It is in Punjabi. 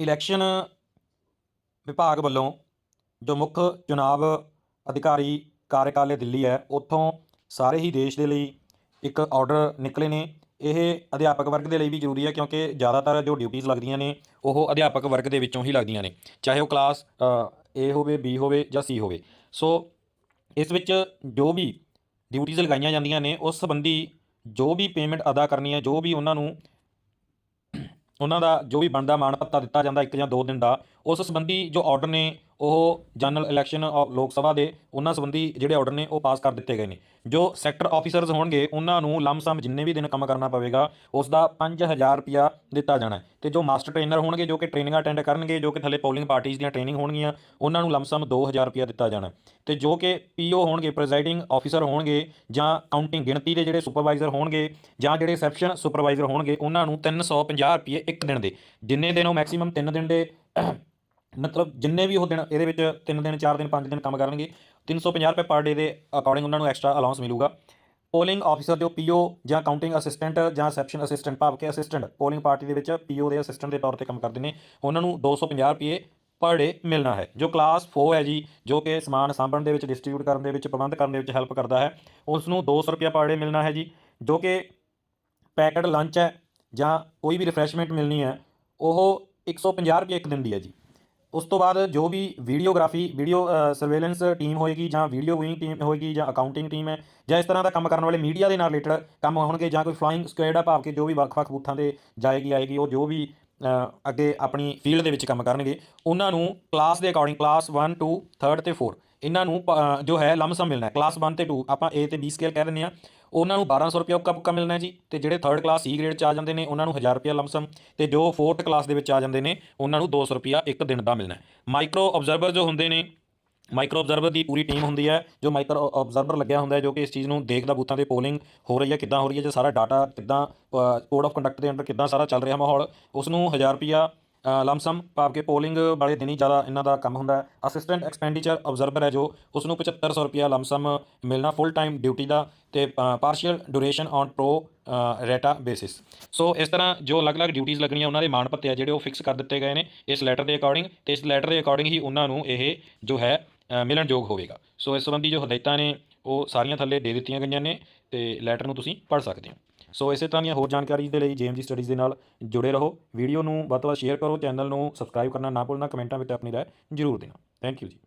ਇਲੈਕਸ਼ਨ ਵਿਭਾਗ ਵੱਲੋਂ ਜੋ ਮੁੱਖ ਚੁਣਾਵ ਅਧਿਕਾਰੀ ਕਾਰਜਕਾਲੇ ਦਿੱਲੀ ਹੈ, ਉੱਥੋਂ ਸਾਰੇ ਹੀ ਦੇਸ਼ ਦੇ ਲਈ ਇੱਕ ਆਰਡਰ ਨਿਕਲੇ ਨੇ। ਇਹ ਅਧਿਆਪਕ ਵਰਗ ਦੇ ਲਈ ਵੀ ਜ਼ਰੂਰੀ ਹੈ ਕਿਉਂਕਿ ਜ਼ਿਆਦਾਤਰ ਜੋ ਡਿਊਟੀਆਂ ਲੱਗਦੀਆਂ ਨੇ, ਉਹ ਅਧਿਆਪਕ ਵਰਗ ਦੇ ਵਿੱਚੋਂ ਹੀ ਲੱਗਦੀਆਂ ਨੇ। ਚਾਹੇ ਉਹ ਕਲਾਸ ਏ ਹੋਵੇ ਬੀ ਹੋਵੇ ਜਾਂ ਸੀ ਹੋਵੇ। ਸੋ ਇਸ ਵਿੱਚ ਜੋ ਵੀ ਡਿਊਟੀਆਂ ਲਗਾਈਆਂ ਜਾਂਦੀਆਂ ਨੇ, ਉਸ ਸੰਬੰਧੀ ਜੋ ਵੀ ਪੇਮੈਂਟ ਅਦਾ ਕਰਨੀ ਹੈ, ਜੋ ਵੀ ਉਹਨਾਂ ਨੂੰ ਉਹਨਾਂ ਦਾ ਜੋ ਵੀ ਬਣਦਾ ਮਾਣ ਭੱਤਾ ਦਿੱਤਾ ਜਾਂਦਾ ਇੱਕ ਜਾਂ ਦੋ ਦਿਨ ਦਾ, ਉਸ ਸੰਬੰਧੀ ਜੋ ਆਰਡਰ ਨੇ ਉਹ ਜਨਰਲ ਇਲੈਕਸ਼ਨ ਔ- ਲੋਕ ਸਭਾ ਦੇ ਉਹਨਾਂ ਸੰਬੰਧੀ ਜਿਹੜੇ ਆਰਡਰ ਨੇ ਉਹ ਪਾਸ ਕਰ ਦਿੱਤੇ ਗਏ ਨੇ। ਜੋ ਸੈਕਟਰ ਆਫੀਸਰਸ ਹੋਣਗੇ, ਉਹਨਾਂ ਨੂੰ ਲੰਮਸਮ ਜਿੰਨੇ ਵੀ ਦਿਨ ਕੰਮ ਕਰਨਾ ਪਵੇਗਾ ਉਸ ਦਾ 5000 ਰੁਪਿਆ ਦਿੱਤਾ ਜਾਣਾ ਹੈ। ਤੇ ਜੋ ਮਾਸਟਰ ਟ੍ਰੇਨਰ ਹੋਣਗੇ, ਜੋ ਕਿ ਟ੍ਰੇਨਿੰਗ ਅਟੈਂਡ ਕਰਨਗੇ, ਜੋ ਕਿ ਥੱਲੇ ਪੋਲਿੰਗ ਪਾਰਟੀਆਂ ਦੀਆਂ ਟ੍ਰੇਨਿੰਗ ਹੋਣਗੀਆਂ, ਉਹਨਾਂ ਨੂੰ ਲਮਸਮ 2000 ਰੁਪਿਆ ਦਿੱਤਾ ਜਾਣਾ ਹੈ। ਤੇ ਜੋ ਕਿ ਪੀਓ ਹੋਣਗੇ, ਪ੍ਰੈਜ਼ਾਈਡਿੰਗ ਆਫੀਸਰ ਹੋਣਗੇ, ਜਾਂ ਕਾਊਂਟਿੰਗ ਗਿਣਤੀ ਦੇ ਜਿਹੜੇ ਸੁਪਰਵਾਈਜ਼ਰ ਹੋਣਗੇ, ਜਾਂ ਜਿਹੜੇ ਰਿਸੈਪਸ਼ਨ ਸੁਪਰਵਾਈਜ਼ਰ ਹੋਣਗੇ, ਉਹਨਾਂ ਨੂੰ 350 ਰੁਪਏ ਇੱਕ ਦਿਨ ਦੇ। ਜਿੰਨੇ ਦਿਨ ਉਹ ਮੈਕਸਿਮਮ 3 ਦਿਨ ਦੇ ਮਤਲਬ ਜਿੰਨੇ ਵੀ ਉਹ ਦਿਨ, ਇਹਦੇ ਵਿੱਚ 3 ਦਿਨ 4 ਦਿਨ 5 ਦਿਨ ਕੰਮ ਕਰਨਗੇ 350 ਰੁਪਏ ਪਰ ਡੇ ਦੇ ਅਕੋਰਡਿੰਗ ਉਹਨਾਂ ਨੂੰ ਐਕਸਟਰਾ ਅਲਾਉਂਸ ਮਿਲੂਗਾ। ਪੋਲਿੰਗ ਆਫੀਸਰ ਜੋ ਪੀਓ ਜਾਂ ਕਾਊਂਟਿੰਗ ਅਸਿਸਟੈਂਟ ਜਾਂ ਰਿਸੈਪਸ਼ਨ ਅਸਿਸਟੈਂਟ ਭਾਵ ਕਿ ਅਸਿਸਟੈਂਟ ਪੋਲਿੰਗ ਪਾਰਟੀ ਦੇ ਵਿੱਚ ਪੀਓ ਦੇ ਅਸਿਸਟੈਂਟ ਦੇ ਤੌਰ ਤੇ ਕੰਮ ਕਰਦੇ ਨੇ, ਉਹਨਾਂ ਨੂੰ 250 ਰੁਪਏ ਪਰ ਡੇ ਮਿਲਣਾ ਹੈ। ਜੋ ਕਲਾਸ 4 ਹੈ ਜੀ, ਜੋ ਕਿ ਸਮਾਨ ਸਾਂਭਣ ਦੇ ਵਿੱਚ ਡਿਸਟ੍ਰੀਬਿਊਟ ਕਰਨ ਦੇ ਵਿੱਚ, ਪ੍ਰਬੰਧ ਕਰਨ ਦੇ ਵਿੱਚ ਹੈਲਪ ਕਰਦਾ ਹੈ ਉਸ ਨੂੰ 200 ਰੁਪਏ ਪਰ ਡੇ ਮਿਲਣਾ ਹੈ ਜੀ, ਜੋ ਕਿ ਪੈਕਡ ਲੰਚ ਹੈ ਜਾਂ ਕੋਈ ਵੀ ਰਿਫਰੈਸ਼ਮੈਂਟ ਮਿਲਣੀ ਹੈ, ਉਹ 150 ਰੁਪਏ ਇੱਕ ਦਿਨ ਦੀ ਹੈ ਜੀ। ਉਸ ਤੋਂ ਬਾਅਦ ਜੋ ਵੀ ਵੀਡੀਓਗ੍ਰਾਫੀ, ਵੀਡੀਓ ਸਰਵੇਲੈਂਸ ਟੀਮ ਹੋਏਗੀ ਜਾਂ ਵੀਡੀਓ ਵਿੰਗ ਟੀਮ ਹੋਏਗੀ ਜਾਂ ਅਕਾਊਂਟਿੰਗ ਟੀਮ ਹੈ ਜਾਂ ਇਸ ਤਰ੍ਹਾਂ ਦਾ ਕੰਮ ਕਰਨ ਵਾਲੇ ਮੀਡੀਆ ਦੇ ਨਾਲ ਰਿਲੇਟਡ ਕੰਮ ਹੋਣਗੇ ਜਾਂ ਕੋਈ ਫਲਾਈਂਗ ਸਕੁਐਡ ਆ ਭਾਵ ਕਿ ਜੋ ਵੀ ਵੱਖ-ਵੱਖ ਬੂਥਾਂ ਤੇ ਜਾਏਗੀ, ਆਏਗੀ, ਉਹ ਜੋ ਵੀ ਅੱਗੇ ਆਪਣੀ ਫੀਲਡ ਦੇ ਵਿੱਚ ਕੰਮ ਕਰਨਗੇ, ਉਹਨਾਂ ਨੂੰ ਕਲਾਸ ਦੇ ਅਕੋਰਡਿੰਗ ਕਲਾਸ 1 2 3rd ਤੇ 4 ਇਹਨਾਂ ਨੂੰ ਪ- ਜੋ ਹੈ ਲਮਸਮ ਮਿਲਣਾ ਹੈ। ਕਲਾਸ 1 ਤੇ 2 ਆਪਾਂ A ਤੇ B ਸਕੇਲ ਕਹਿ ਦਿੰਦੇ ਆ ਉਹਨਾਂ ਨੂੰ 1200 ਰੁਪਏ ਉੱਕਾ ਪੁੱਕਾ ਮਿਲਣਾ ਜੀ? ਤੇ ਜਿਹੜੇ 3rd ਕਲਾਸ C ਗ੍ਰੇਡ ਚ ਆ ਜਾਂਦੇ ਨੇ, ਉਹਨਾਂ ਨੂੰ 1000 ਰੁਪਏ ਲਮਸਮ ਤੇ ਜੋ 4th ਕਲਾਸ ਦੇ ਵਿੱਚ ਆ ਜਾਂਦੇ ਨੇ, ਉਹਨਾਂ ਨੂੰ 200 ਰੁਪਿਆ ਇੱਕ ਦਿਨ ਦਾ ਮਿਲਣਾ ਮਾਈਕਰੋ ਆਬਜ਼ਰਵਰ ਜੋ ਹੁੰਦੇ ਨੇ ਮਾਈਕਰੋ ਆਬਜ਼ਰਵਰ ਦੀ ਪੂਰੀ ਟੀਮ ਹੁੰਦੀ ਹੈ, ਜੋ ਮਾਈਕਰੋ ਆਬਜ਼ਰਵਰ ਲੱਗਿਆ ਹੁੰਦਾ ਹੈ, ਜੋ ਕਿ ਇਸ ਚੀਜ਼ ਨੂੰ ਦੇਖਦਾ ਬੂਥਾਂ ਤੇ ਪੋਲਿੰਗ ਹੋ ਰਹੀ ਹੈ, ਕਿੱਦਾਂ ਹੋ ਰਹੀ ਹੈ, ਜੇ ਸਾਰਾ ਡਾਟਾ ਕਿੱਦਾਂ ਕੋਡ ਆਫ ਕੰਡਕਟ ਦੇ ਅੰਡਰ ਕਿੱਦਾਂ ਸਾਰਾ ਚੱਲ ਰਿਹਾ ਮਾਹੌਲ ਉਸ ਨੂੰ 1000 ਰੁਪਿਆ ਲਮਸਮ ਭਾਵ ਕਿ ਪੋਲਿੰਗ ਵਾਲੇ ਦਿਨ ਹੀ ਜ਼ਿਆਦਾ ਇਹਨਾਂ ਦਾ ਕੰਮ ਹੁੰਦਾ ਹੈ। ਅਸਿਸਟੈਂਟ ਐਕਸਪੈਂਡੀਚਰ ਆਬਜ਼ਰਵਰ ਹੈ ਜੋ ਉਸ ਨੂੰ 7500 ਰੁਪਿਆ ਲਮਸਮ ਮਿਲਣਾ ਫੁੱਲ ਟਾਈਮ ਡਿਊਟੀ ਦਾ ਤੇ partial duration on pro rata basis so ਇਸ ਤਰ੍ਹਾਂ ਜੋ ਅਲੱਗ-ਅਲੱਗ ਡਿਊਟੀਆਂ ਲੱਗਣੀਆਂ ਉਹਨਾਂ ਦੇ ਮਾਣ ਭੱਤੇ ਆ ਜਿਹੜੇ ਉਹ ਫਿਕਸ ਕਰ ਦਿੱਤੇ ਗਏ ਨੇ ਇਸ ਲੈਟਰ ਦੇ ਅਕੋਰਡਿੰਗ ਤੇ ਇਸ ਲੈਟਰ ਦੇ ਅਕੋਰਡਿੰਗ ਹੀ ਉਹਨਾਂ ਨੂੰ ਇਹ ਜੋ ਹੈ ਅ, ਮਿਲਣਯੋਗ ਹੋਵੇਗਾ। ਸੋ ਇਸ ਸੰਬੰਧੀ ਜੋ ਹਦਾਇਤਾਂ ਨੇ ਉਹ ਸਾਰੀਆਂ ਥੱਲੇ ਦੇ ਦਿੱਤੀਆਂ ਗਈਆਂ ਨੇ ਤੇ ਲੈਟਰ ਨੂੰ ਤੁਸੀਂ ਪੜ੍ਹ ਸਕਦੇ ਹੋ। ਸੋ ਇਸੇ ਤਰ੍ਹਾਂ ਦੀਆਂ ਹੋਰ ਜਾਣਕਾਰੀ ਦੇ ਲਈ ਜੇਐਮਜੀ ਸਟੱਡੀਜ਼ ਦੇ ਨਾਲ ਜੁੜੇ ਰਹੋ। ਵੀਡੀਓ ਨੂੰ ਵੱਧ ਤੋਂ ਵੱਧ ਸ਼ੇਅਰ ਕਰੋ ਚੈਨਲ ਨੂੰ ਸਬਸਕ੍ਰਾਈਬ ਕਰਨਾ ਨਾ ਭੁੱਲਣਾ, ਕਮੈਂਟਾਂ ਵਿੱਚ ਆਪਣੀ ਰਾਏ ਜ਼ਰੂਰ ਦੇਣਾ। ਥੈਂਕ ਯੂ ਜੀ।